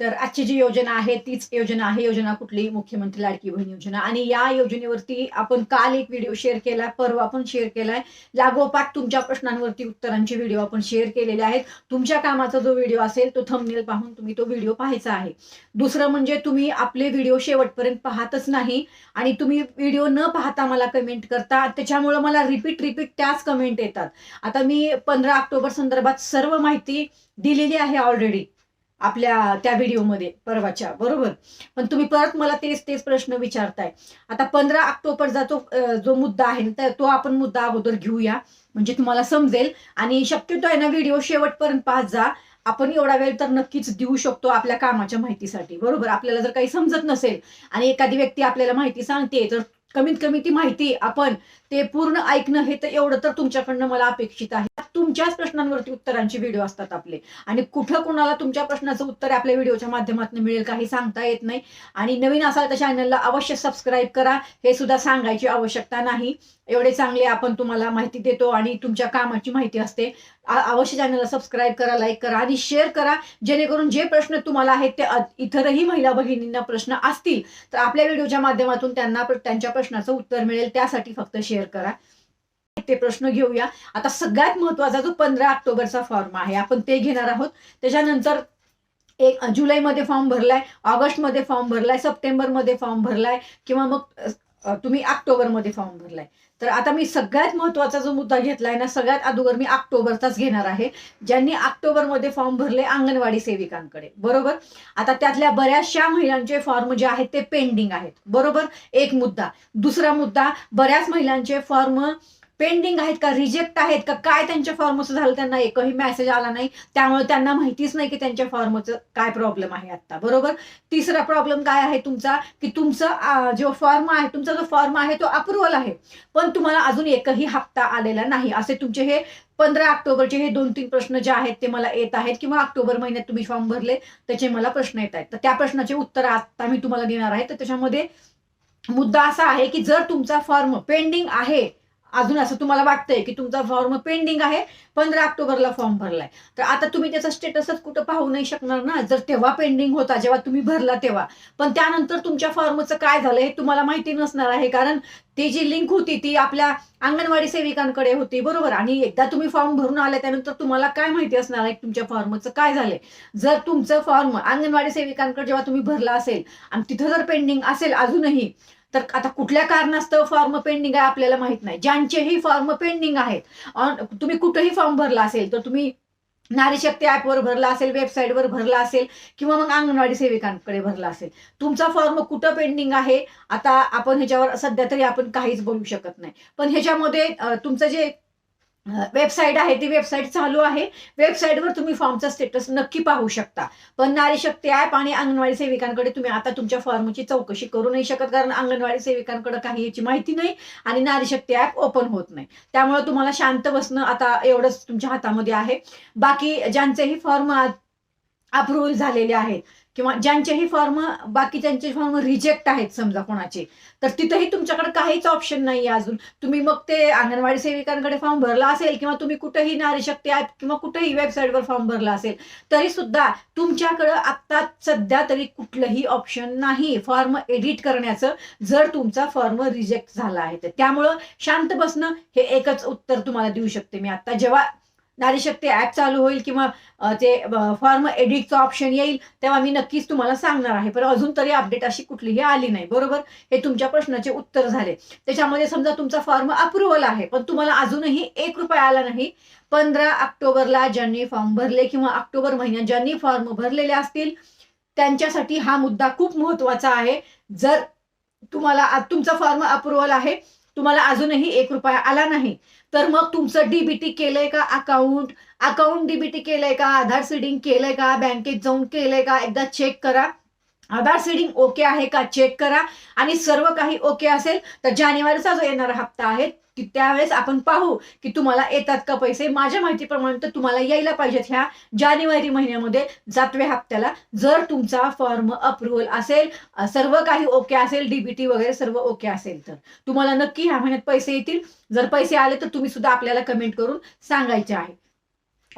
तर आजची जी योजना आहे तीच योजना आहे. योजना कुठली? मुख्यमंत्री लाडकी बहीण योजना. आणि या योजनेवरती आपण काल एक व्हिडिओ शेअर केलाय परवा पण शेअर केलाय. लागोपाठ तुमच्या प्रश्नांवरती उत्तरांचे व्हिडिओ आपण शेअर केलेले आहेत. तुमच्या कामाचा जो व्हिडिओ असेल तो थंबनेल पाहून तुम्ही तो व्हिडिओ पाहायचा आहे. दुसरं म्हणजे तुम्ही आपले व्हिडिओ शेवटपर्यंत पाहतच नाही आणि तुम्ही व्हिडिओ न पाहता मला कमेंट करता. त्याच्यामुळे मला रिपीट रिपीट त्याच कमेंट येतात. आता मी पंधरा ऑक्टोबर संदर्भात सर्व माहिती दिलेली आहे ऑलरेडी आपल्या त्या व्हिडिओमध्ये परवाच्या बरोबर? पण तुम्ही परत मला तेच तेच प्रश्न विचारताय. आता पंधरा ऑक्टोबरचा जो जो मुद्दा आहे तर तो आपण मुद्दा अगोदर घेऊया. म्हणजे तुम्हाला समजेल. आणि शक्यतो आहे ना व्हिडिओ शेवटपर्यंत पाहत जा. आपण एवढा वेळ तर नक्कीच देऊ शकतो आपल्या कामाच्या माहितीसाठी बरोबर? आपल्याला जर काही समजत नसेल आणि एखादी व्यक्ती आपल्याला माहिती सांगते तर कमीत कमी ती माहिती आपण ते पूर्ण ऐकणं हे तर एवढं तर तुमच्याकडनं मला अपेक्षित आहे. तुमच्याच प्रश्नांवरती उत्तरांचे व्हिडिओ असतात आपले. आणि कुठं कुणाला तुमच्या प्रश्नाचं उत्तर आपल्या व्हिडिओच्या माध्यमातून मिळेल काही सांगता येत नाही. आणि नवीन असाल तर चॅनलला अवश्य सबस्क्राईब करा. हे सुद्धा सांगायची आवश्यकता नाही. एवढे चांगले आपण तुम्हाला माहिती देतो आणि तुमच्या कामाची माहिती असते. अवश्य चॅनलला सबस्क्राईब करा लाईक करा आणि शेअर करा. जेणेकरून जे प्रश्न तुम्हाला आहेत ते इतरही महिला भगिनींना प्रश्न असतील तर आपल्या व्हिडिओच्या माध्यमातून त्यांना त्यांच्या प्रश्नाचं उत्तर मिळेल. त्यासाठी फक्त शेअर करा. ते प्रश्न घेऊया. आता सगळ्यात महत्त्वाचा जो पंधरा ऑक्टोबरचा फॉर्म आहे आपण ते घेणार आहोत. त्याच्यानंतर एक जुलैमध्ये फॉर्म भरलाय ऑगस्टमध्ये फॉर्म भरलाय सप्टेंबरमध्ये फॉर्म भरलाय किंवा मग तुम्ही ऑक्टोबरमध्ये फॉर्म भरलाय. तर आता मी सगळ्यात महत्त्वाचा जो मुद्दा घेतलाय ना सगळ्यात अगोदर मी ऑक्टोबरचाच घेणार आहे. ज्यांनी ऑक्टोबरमध्ये फॉर्म भरले अंगणवाडी सेविकांकडे बरोबर? आता त्यातल्या बऱ्याचशा महिलांचे फॉर्म जे आहेत ते पेंडिंग आहेत बरोबर? एक मुद्दा. दुसरा मुद्दा बऱ्याच महिलांचे फॉर्म पेंडिंग आहेत का? रिजेक्ट आहेत का? काय त्यांच्या फॉर्मचं झालं त्यांना? एकही मेसेज आला नाही. त्यामुळे त्यांना माहितीच नाही की त्यांच्या फॉर्मचं काय प्रॉब्लेम आहे आता बरोबर? तिसरा प्रॉब्लेम काय आहे तुमचा? की तुमचा जो फॉर्म आहे तुमचा जो फॉर्म आहे तो अप्रुव्हल आहे. पण तुम्हाला अजून एकही हप्ता आलेला नाही. असे तुमचे हे पंधरा ऑक्टोबरचे हे दोन तीन प्रश्न जे आहेत ते मला येत आहेत. किंवा ऑक्टोबर महिन्यात तुम्ही फॉर्म भरले त्याचे मला प्रश्न येत आहेत. तर त्या प्रश्नाचे उत्तर आता मी तुम्हाला देणार आहे. तर त्याच्यामध्ये मुद्दा असा आहे की जर तुमचा फॉर्म पेंडिंग आहे अजून असं तुम्हाला वाटतंय की तुमचा फॉर्म पेंडिंग आहे पंधरा ऑक्टोबरला फॉर्म भरलाय. तर आता तुम्ही त्याचा स्टेटसच कुठं पाहू नाही शकणार ना? जर तेव्हा पेंडिंग होता जेव्हा तुम्ही भरला तेव्हा. पण त्यानंतर तुमच्या फॉर्मचं काय झालं हे तुम्हाला माहिती नसणार आहे कारण ती जी लिंक होती ती आपल्या अंगणवाडी सेविकांकडे होती बरोबर? आणि एकदा तुम्ही फॉर्म भरून आले त्यानंतर तुम्हाला काय माहिती असणार आहे तुमच्या फॉर्मचं काय झालंय? जर तुमचं फॉर्म अंगणवाडी सेविकांकडे जेव्हा तुम्ही भरला असेल आणि तिथं जर पेंडिंग असेल अजूनही तर आता कुठल्या कारणास्तव फॉर्म पेंडिंग आहे आपल्याला माहीत नाही. ज्यांचेही फॉर्म पेंडिंग आहेत तुम्ही कुठेही फॉर्म भरला असेल तर तुम्ही नारी शक्ती ॲपवर भरला असेल वेबसाईटवर भरला असेल किंवा मग अंगणवाडी सेविकांकडे भरला असेल. तुमचा फॉर्म कुठं पेंडिंग आहे आता आपण ह्याच्यावर सध्या तरी आपण काहीच बोलू शकत नाही. पण ह्याच्यामध्ये तुमचं जे वेबसाईट आहे ती वेबसाईट चालू आहे. वेबसाईटवर तुम्ही फॉर्मचा स्टेटस नक्की पाहू शकता. पण नारी शक्ती ॲप आणि अंगणवाडी सेविकांकडे तुम्ही आता तुमच्या फॉर्मची चौकशी करू नाही शकत कारण अंगणवाडी सेविकांकडे काही याची माहिती नाही आणि नारी शक्ती ॲप ओपन होत नाही. त्यामुळे तुम्हाला शांत बसणं आता एवढंच तुमच्या हातामध्ये आहे. बाकी ज्यांचेही फॉर्म अप्रुव्हल झालेले आहेत. किंवा ज्यांचेही फॉर्म बाकी त्यांचे फॉर्म रिजेक्ट आहेत समजा कोणाचे तर तिथंही तुमच्याकडे काहीच ऑप्शन नाही आहे अजून. तुम्ही मग ते अंगणवाडी सेविकांकडे फॉर्म भरला असेल किंवा तुम्ही कुठेही नारी शक्ती ॲप किंवा कुठेही वेबसाईटवर फॉर्म भरला असेल तरी सुद्धा तुमच्याकडं आत्ता सध्या तरी कुठलंही ऑप्शन नाही. फॉर्म एडिट करण्याचं जर तुमचा फॉर्म रिजेक्ट झाला आहे तर. त्यामुळं शांत बसणं हे एकच उत्तर तुम्हाला देऊ शकते मी आता. जेव्हा नारी शक्ती ॲप चालू होईल किंवा ते फॉर्म एडिटचं ऑप्शन येईल तेव्हा मी नक्कीच तुम्हाला सांगणार आहे. पण अजून तरी अपडेट अशी कुठलीही आली नाही. बरोबर? हे तुमच्या प्रश्नाचे उत्तर झाले. त्याच्यामध्ये समजा तुमचा फॉर्म अप्रुव्हल आहे पण तुम्हाला अजूनही एक रुपया आला नाही. पंधरा ऑक्टोबरला ज्यांनी फॉर्म भरले किंवा ऑक्टोबर महिन्यात ज्यांनी फॉर्म भरलेले असतील त्यांच्यासाठी हा मुद्दा खूप महत्त्वाचा आहे. जर तुम्हाला तुमचा फॉर्म अप्रुव्हल आहे तुम्हाला अजूनही एक रुपया आला नाही. तर मग तुमचं डीबीटी केलंय का अकाउंट अकाउंट डीबीटी केलंय का? आधार सीडिंग केलंय का? बँकेत जाऊन केलंय का? एकदा चेक करा. आधार सीडिंग ओके आहे का चेक करा. आणि सर्व काही ओके असेल तर जानेवारीचा जो येणारा हप्ता आहे त्यावेळेस आपण पाहू की तुम्हाला येतात का पैसे. माझ्या माहितीप्रमाणे तर तुम्हाला यायला पाहिजेत ह्या जानेवारी महिन्यामध्ये जातव्या हप्त्याला. जर तुमचा फॉर्म अप्रुव्हल असेल सर्व काही ओके असेल डीबीटी वगैरे सर्व ओके असेल तर. तुम्हाला नक्की ह्या महिन्यात पैसे येतील. जर पैसे आले तर तुम्ही सुद्धा आपल्याला कमेंट करून सांगायचे आहे.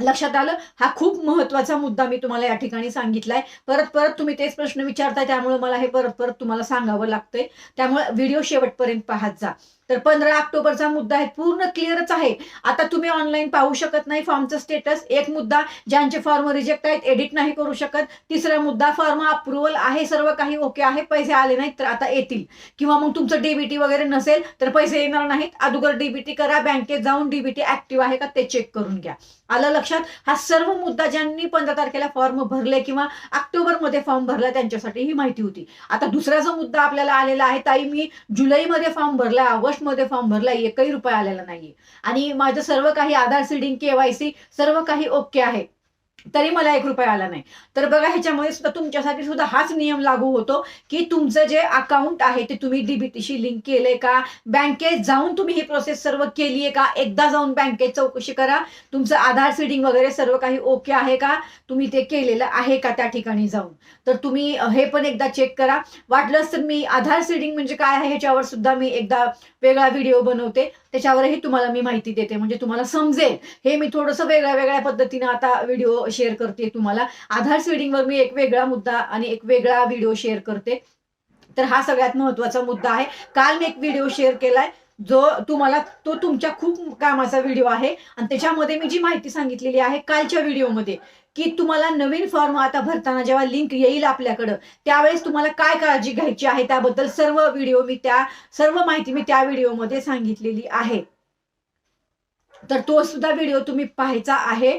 लक्षात आलं? हा खूप महत्त्वाचा मुद्दा मी तुम्हाला या ठिकाणी सांगितलाय. परत परत तुम्ही तेच प्रश्न विचारताय त्यामुळे मला हे परत परत तुम्हाला सांगावं लागतंय. त्यामुळे व्हिडिओ शेवटपर्यंत पाहत जा. तर पंधरा ऑक्टोबरचा मुद्दा आहे पूर्ण क्लिअरच आहे. आता तुम्ही ऑनलाईन पाहू शकत नाही फॉर्मचं स्टेटस एक मुद्दा ज्यांचे फॉर्म रिजेक्ट आहेत एडिट नाही करू शकत. तिसरा मुद्दा फॉर्म अप्रुव्हल आहे सर्व काही ओके आहे पैसे आले नाहीत तर आता येतील. किंवा मग तुमचं डीबीटी वगैरे नसेल तर पैसे येणार नाहीत. अगोदर डीबीटी करा बँकेत जाऊन डीबीटी ऍक्टिव्ह आहे का ते चेक करून घ्या. आलं लक्षात? हा सर्व मुद्दा ज्यांनी पंधरा तारखेला फॉर्म भरले किंवा ऑक्टोबरमध्ये फॉर्म भरला त्यांच्यासाठी ही माहिती होती. आता दुसरा जो मुद्दा आपल्याला आलेला आहे. ताई मी जुलैमध्ये फॉर्म भरला मध्ये फॉर्म भरला एकही रुपये आलेला नाहीये. आणि माझं सर्व काही आधार सिडिंग केवायसी सर्व काही ओके आहे. तरी मला एक रुपया आला नाही. तर बघा ह्याच्यामध्ये सुद्धा तुमच्यासाठी सुद्धा हाच नियम लागू होतो की तुमचं जे अकाउंट आहे ते तुम्ही डीबीटीशी लिंक केलंय का? बँकेत जाऊन तुम्ही ही प्रोसेस सर्व केली आहे का? एकदा जाऊन बँकेत चौकशी करा. तुमचं आधार सीडिंग वगैरे सर्व काही ओके आहे का? तुम्ही ते केलेलं आहे का त्या ठिकाणी जाऊन? तर तुम्ही हे पण एकदा चेक करा. वाटलंच तर मी आधार सीडिंग म्हणजे काय आहे ह्याच्यावर सुद्धा मी एकदा वेगळा व्हिडिओ बनवते. त्याच्यावरही तुम्हाला मी माहिती देते. म्हणजे तुम्हाला समजेल. हे मी थोडंसं वेगळ्या वेगळ्या पद्धतीनं आता व्हिडिओ शेअर करते तुम्हाला. आधार सीडिंगवर मी एक वेगळा मुद्दा आणि एक वेगळा व्हिडिओ शेअर करते. तर हा सगळ्यात महत्त्वाचा मुद्दा आहे. काल मी एक व्हिडिओ शेअर केलाय जो तुम्हाला तो तुमच्या खूप कामाचा व्हिडिओ आहे. आणि त्याच्यामध्ये मी जी माहिती सांगितलेली आहे कालच्या व्हिडिओमध्ये की तुम्हाला नवीन फॉर्म आता भरताना जेव्हा लिंक येईल आपल्याकडं त्यावेळेस तुम्हाला काय काळजी घ्यायची आहे त्याबद्दल सर्व व्हिडिओ मी त्या सर्व माहिती मी त्या व्हिडिओमध्ये सांगितलेली आहे. तर तो सुद्धा व्हिडिओ तुम्ही पाहायचा आहे.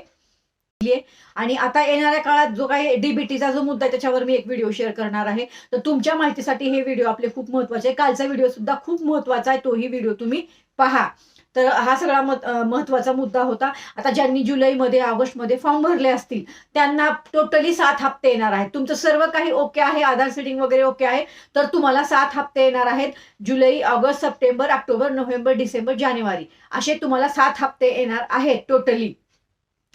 आणि आता येणाऱ्या काळात जो काही डीबीटीचा जो मुद्दा त्याच्यावर मी एक व्हिडिओ शेअर करणार आहे. तर तुमच्या माहितीसाठी हे व्हिडिओ आपले खूप महत्त्वाचे आहे. कालचा व्हिडिओ सुद्धा खूप महत्त्वाचा आहे तोही व्हिडिओ तुम्ही पहा. तर हा सगळा महत्त्वाचा मुद्दा होता. आता ज्यांनी जुलैमध्ये ऑगस्टमध्ये फॉर्म भरले असतील त्यांना टोटली सात हप्ते येणार आहेत. तुमचं सर्व काही ओके आहे आधार सेटिंग वगैरे ओके आहे तर तुम्हाला सात हप्ते येणार आहेत. जुलै August September October November December जानेवारी असे तुम्हाला सात हप्ते येणार आहेत टोटली.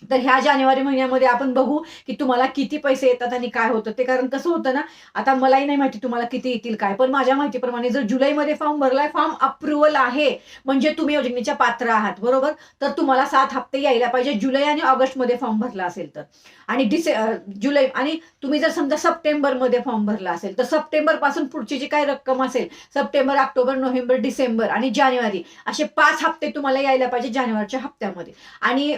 तर ह्या जानेवारी महिन्यामध्ये आपण बघू की तुम्हाला किती पैसे येतात आणि काय होतं. ते कारण कसं होतं ना आता मलाही नाही माहिती तुम्हाला किती येतील काय पण माझ्या माहितीप्रमाणे जर जुलैमध्ये फॉर्म भरलाय फॉर्म अप्रुव्हल आहे म्हणजे तुम्ही योजनेच्या पात्र आहात बरोबर? तर तुम्हाला सात हप्ते यायला पाहिजे जुलै आणि ऑगस्टमध्ये फॉर्म भरला असेल तर. आणि डिसे जुलै आणि तुम्ही जर समजा सप्टेंबरमध्ये फॉर्म भरला असेल तर सप्टेंबरपासून पुढची जी काही रक्कम असेल सप्टेंबर ऑक्टोबर नोव्हेंबर डिसेंबर आणि जानेवारी असे पाच हप्ते तुम्हाला यायला पाहिजे जानेवारीच्या हप्त्यामध्ये. आणि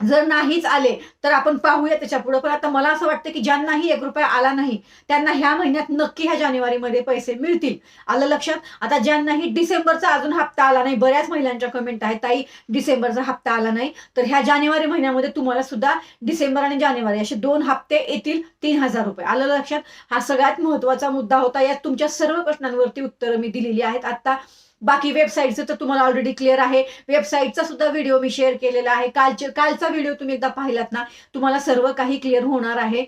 जर नाहीच आले तर आपण पाहूया त्याच्या पुढे. पण आता मला असं वाटतं की ज्यांनाही एक रुपया आला नाही त्यांना ह्या महिन्यात नक्की ह्या जानेवारीमध्ये पैसे मिळतील. आलं लक्षात? आता ज्यांनाही डिसेंबरचा अजून हप्ता आला नाही बऱ्याच महिलांच्या कमेंट आहेत ताई डिसेंबरचा हप्ता आला नाही तर ह्या जानेवारी महिन्यामध्ये तुम्हाला सुद्धा डिसेंबर आणि जानेवारी असे दोन हप्ते येतील तीन हजार रुपये. आलं लक्षात? हा सगळ्यात महत्त्वाचा मुद्दा होता. यात तुमच्या सर्व प्रश्नांवरती उत्तरं मी दिलेली आहेत. आता बाकी वेबसाईटचं तर तुम्हाला ऑलरेडी क्लिअर आहे. वेबसाईटचा सुद्धा व्हिडिओ मी शेअर केलेला आहे. कालचे कालचा व्हिडिओ तुम्ही एकदा पाहिलात ना तुम्हाला सर्व काही क्लिअर होणार आहे.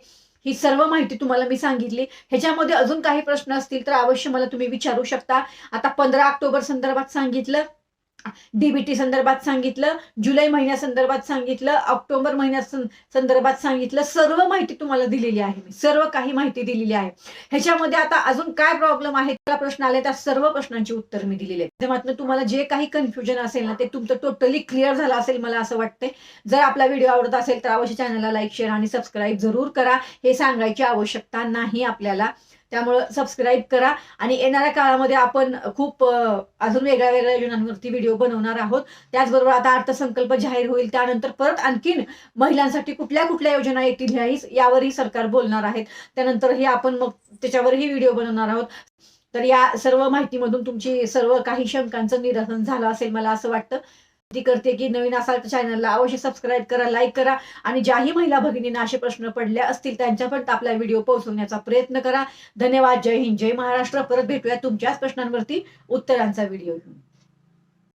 ही सर्व माहिती तुम्हाला मी सांगितली. ह्याच्यामध्ये अजून काही प्रश्न असतील तर अवश्य मला तुम्ही विचारू शकता. आता पंधरा ऑक्टोबर संदर्भात सांगितलं डीबीटी संदर्भात सांगितलं जुलै महिन्या संदर्भात सांगितलं ऑक्टोबर महिन्या संदर्भात सांगितलं सर्व माहिती तुम्हाला दिलेली आहे मी सर्व काही माहिती दिलेली आहे. ह्याच्यामध्ये आता अजून काय प्रॉब्लेम आहे? त्याला प्रश्न आले त्या सर्व प्रश्नांची उत्तर मी दिलेली आहे मात्र तुम्हाला जे काही कन्फ्युजन असेल ना ते तुमचं टोटली क्लिअर झालं असेल मला असं वाटतंय. जर आपला व्हिडिओ आवडत असेल तर अवश्य चॅनलला लाईक शेअर आणि सबस्क्राईब जरूर करा. हे सांगायची आवश्यकता नाही आपल्याला. त्यामुळं सबस्क्राईब करा. आणि येणाऱ्या काळामध्ये आपण खूप अजून वेगळ्या वेगळ्या योजनांवरती व्हिडिओ बनवणार आहोत. त्याचबरोबर आता अर्थसंकल्प जाहीर होईल. त्यानंतर परत आणखीन महिलांसाठी कुठल्या कुठल्या योजना येतील ह्याही यावरही सरकार बोलणार आहेत. त्यानंतरही आपण मग त्याच्यावरही व्हिडिओ बनवणार आहोत. तर या सर्व माहितीमधून तुमची सर्व काही शंकांचं निरसन झालं असेल मला असं वाटतं. ती करते की नवीन असाल तर चॅनलला अवश्य सबस्क्राईब करा लाईक करा आणि ज्याही महिला भगिनींना असे प्रश्न पडले असतील त्यांच्यापर्यंत आपला व्हिडिओ पोहोचवण्याचा प्रयत्न करा. धन्यवाद. जय हिंद. जय महाराष्ट्र. परत भेटूया तुमच्याच प्रश्नांवरती उत्तरांचा व्हिडिओ घेऊन.